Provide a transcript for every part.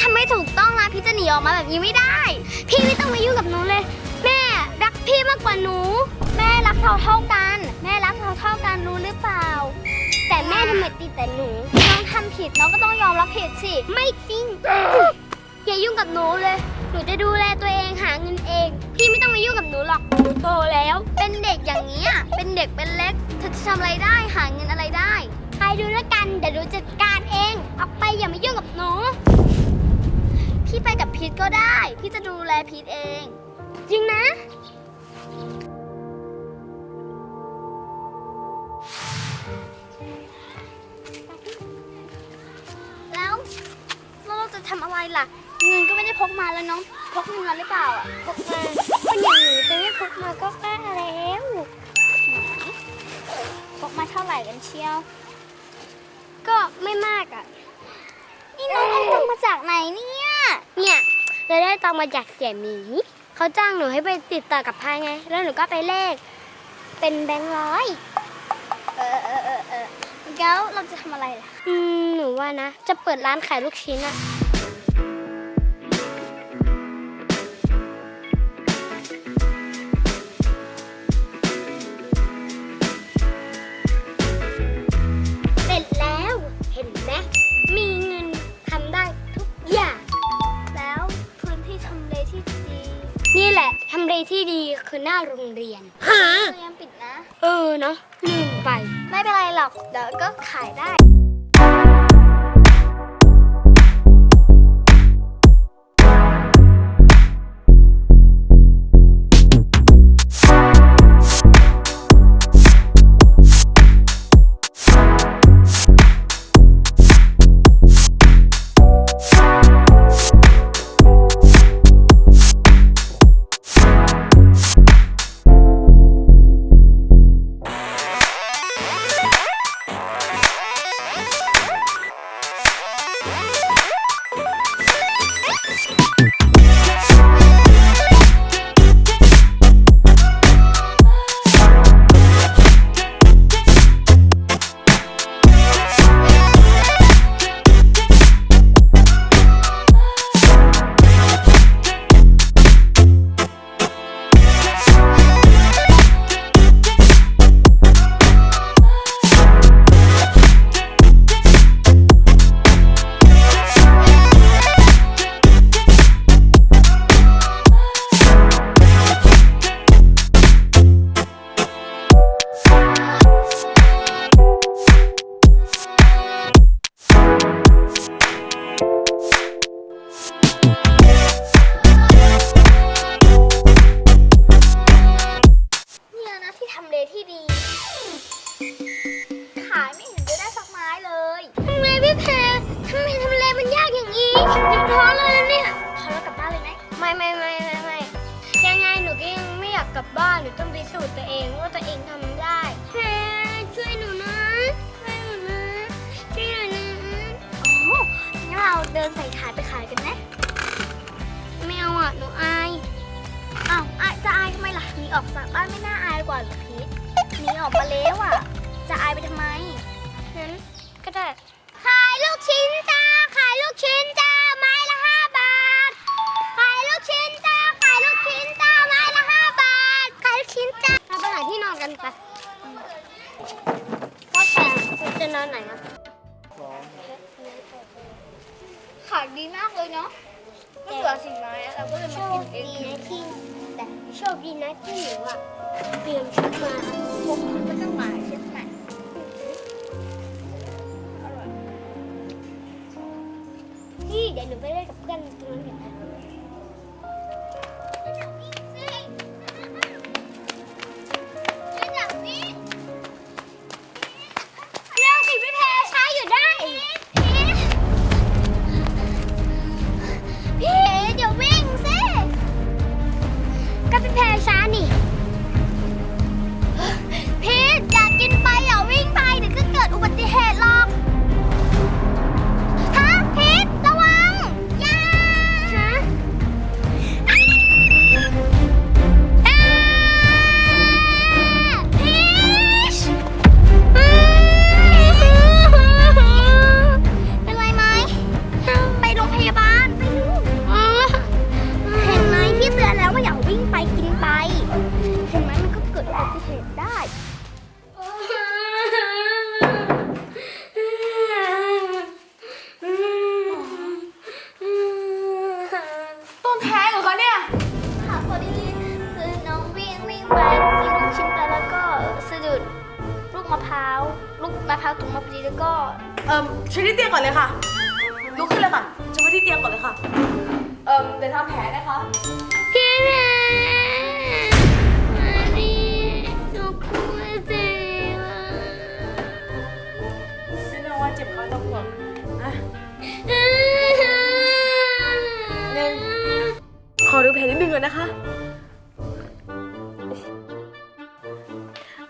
ทำไม่ถูกต้องนะพี่จะหนีออกมาแบบนี้ไม่ได้ พี่ไม่ต้องมายุ่งกับหนูเลย แม่รักพี่มากกว่าหนู แม่รักเราเท่ากัน แม่รักเราเท่ากันรู้หรือเปล่า แต่แม่ทำไมตีแต่หนูน้องทำผิดน้องก็ต้องยอมรับผิดสิ ไม่จริง อย่ายุ่งกับหนูเลย หนูจะดูแลตัวเองหาเงินเอง พี่ไม่ต้องมายุ่งกับหนูหรอกหนูโตแล้ว เป็นเด็กอย่างนี้ยเป็นเด็กเป็นเล็กเธอจะทำอะไรได้หาเงินอะไรได้ไปดูแล้วกันเดี๋ยวหนูจัดการเอง ออกไปอย่ามายุ่งกับหนู พี่ไปกับพีทก็ได้ พี่จะดูแลพีทเอง จริงนะ แล้วแล้วเราจะทำอะไรล่ะ เงินก็ไม่ได้พกมาแล้วน้อง พกเงินมาหรือเปล่าอะพกมาคนอย่างหนูจะไม่พกมาก็กล้าแล้วไหนพกมาเท่าไหร่กันเชียว ก็ไม่มากอะ นี่น้องเอาตังค์มาจากไหนเนี่ย เนี่ยเราได้ตังมาจากเสี่ยหมีเขาจ้างหนูให้ไปติดต่อกับพายไง แล้วหนูก็ไปเลข เป็นแบงค์ร้อยเออเออเออเออแล้วเราจะทำอะไรล่ะ อืมหนูว่านะ จะเปิดร้านขายลูกชิ้นอะ คือหน้าโรงเรียนหาโรงเรียนปิดนะ เออเนาะลืมไป ไม่เป็นไรหรอก เดี๋ยวก็ขายได้ ยากอย่างนี้ยังท้อเลยนะเนี่ยท้อแล้วกลับบ้านเลยไหมไม่ไม่ไม่ไม่ไม่ยังไงหนูก็ยังไม่อยากกลับบ้านหนูต้องพิสูจน์ตัวเองว่าตัวเองทำได้แพรช่วยหนูนะช่วยหนูนะช่วยหนูนะโอ้งั้นเราเดินใส่ถาดไปขายกันไหมไม่เอาอะหนูอายอ้าวอายจะอายทำไมล่ะหนีออกจากบ้านไม่น่าอายกว่าเหรอพีทหนีออกมาแล้วอะ จะอายไปทำไมงั้นก็ได้ขายลูกชิ้นจ้า แต่จะนอนไหนอะขายดีมากเลยเนาะไม่เหลือสิ่งไม้อะเราก็เลยมากินเองที่แต่โชคดีนะที่หนูอะเตรียมชุดมาพกมันก็ต้องหมายใช่ไหมพี่เดี๋ยวหนูไปเล่นกับเพื่อนตรงนั้นกันนะ ไปมีลูกชิ้นไปแล้วก็สะดุดลูกมะพร้าวลูกมะพร้าวถุงมาพอดีแล้วก็เอ่อใช้ที่เตียงก่อนเลยค่ะลุกขึ้นเลยค่ะใช้ที่เตียงก่อนเลยค่ะ เอ่อเดี๋ยวทำแผลนะคะ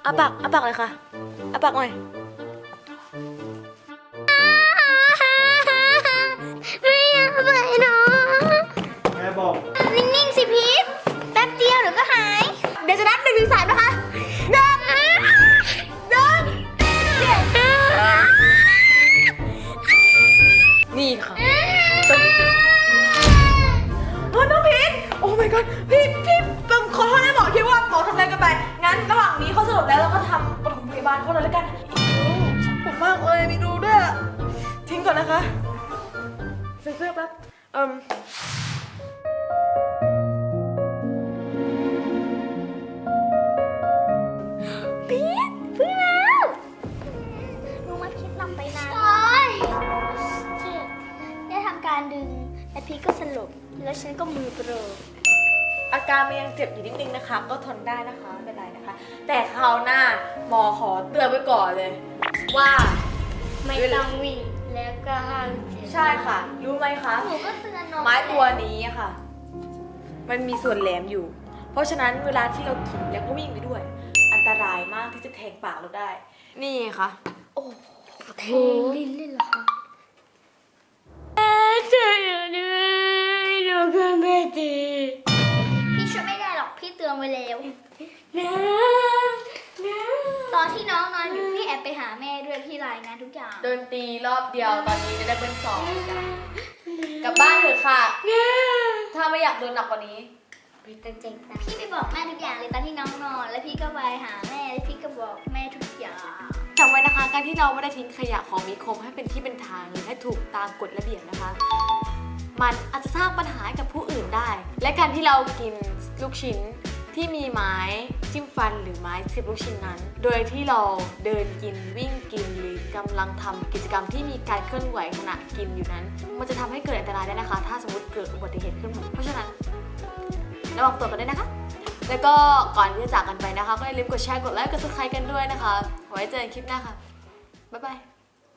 อาปากอาปากเลยค่ะอาปากหน่อยไม่อยากไปเนาะแม่บอก นิ่งๆสิพีทแป๊บเดียวเดี๋ยวก็หาย เดี๋ยวจะนับหนึ่งถึงสามนะคะ บเอิ่มพีทพึ่งแล้วลุงมาคิดหลับไปนานโอ๊ยเจ็บได้ทำการดึงและพีทก็สลบ แล้วฉันก็มือเปรออาการมันยังเจ็บอยู่นิดนึงนะคะ ก็ทนได้นะคะไม่เป็นไรนะคะ แต่คราวหน้าหมอขอเตือนไว้ก่อนเลย ว่าไม่ต้องวิ่ง แล้วก็ห้ามเจ็บใช่ค่ะ รู้ไหมคะ หนูก็เตือนน้องไม้ตัวนี้ค่ะ มันมีส่วนแหลมอยู่ เพราะฉะนั้นเวลาที่เราขี่แล้วก็วิ่งไปด้วย อันตรายมากที่จะแทงปากเราได้ นี่ค่ะ โอ้เทลิ้นเลยเหรอคะช่วยหนูด้วยหนูก็ไม่ดีพี่ช่วยไม่ได้หรอกพี่เตือนไว้แล้ว นะนะ ตอนที่น้องนอนอยู่พี่แอบไปหาแม่ด้วยพี่รายงานทุกอย่าง โดนตีรอบเดียวตอนนี้จะได้เป็นสองจ้ะกลับบ้านเถอะค่ะ ถ้าไม่อยากโดนหนักกว่านี้พี่ไปบอกแม่ทุกอย่างเลยตอนที่น้องนอน แล้วพี่ก็ไปหาแม่แล้วพี่ก็บอกแม่ทุกอย่างจำไว้นะคะ การที่เราไม่ได้ทิ้งขยะของมีคมให้เป็นที่เป็นทางหรือให้ถูกตามกฎระเบียบนะคะ มันอาจจะสร้างปัญหาให้กับผู้อื่นได้ และการที่เรากินลูกชิ้นที่มีไม้ จิ้มฟันหรือไม้เสียบลูกชิ้นนั้น โดยที่เราเดินกินวิ่งกินหรือกำลังทำกิจกรรมที่มีการเคลื่อนไหวขณะกินอยู่นั้น มันจะทำให้เกิดอันตรายได้นะคะ ถ้าสมมติเกิดอุบัติเหตุขึ้นมาเพราะฉะนั้นระวังตัวกันด้วยนะคะ แล้วก็ก่อนที่จะจากกันไปนะคะ ก็อย่าลืมกดแชร์กดไลค์กด subscribe กันด้วยนะคะ ไว้เจอกันคลิปหน้าค่ะบ๊ายบาย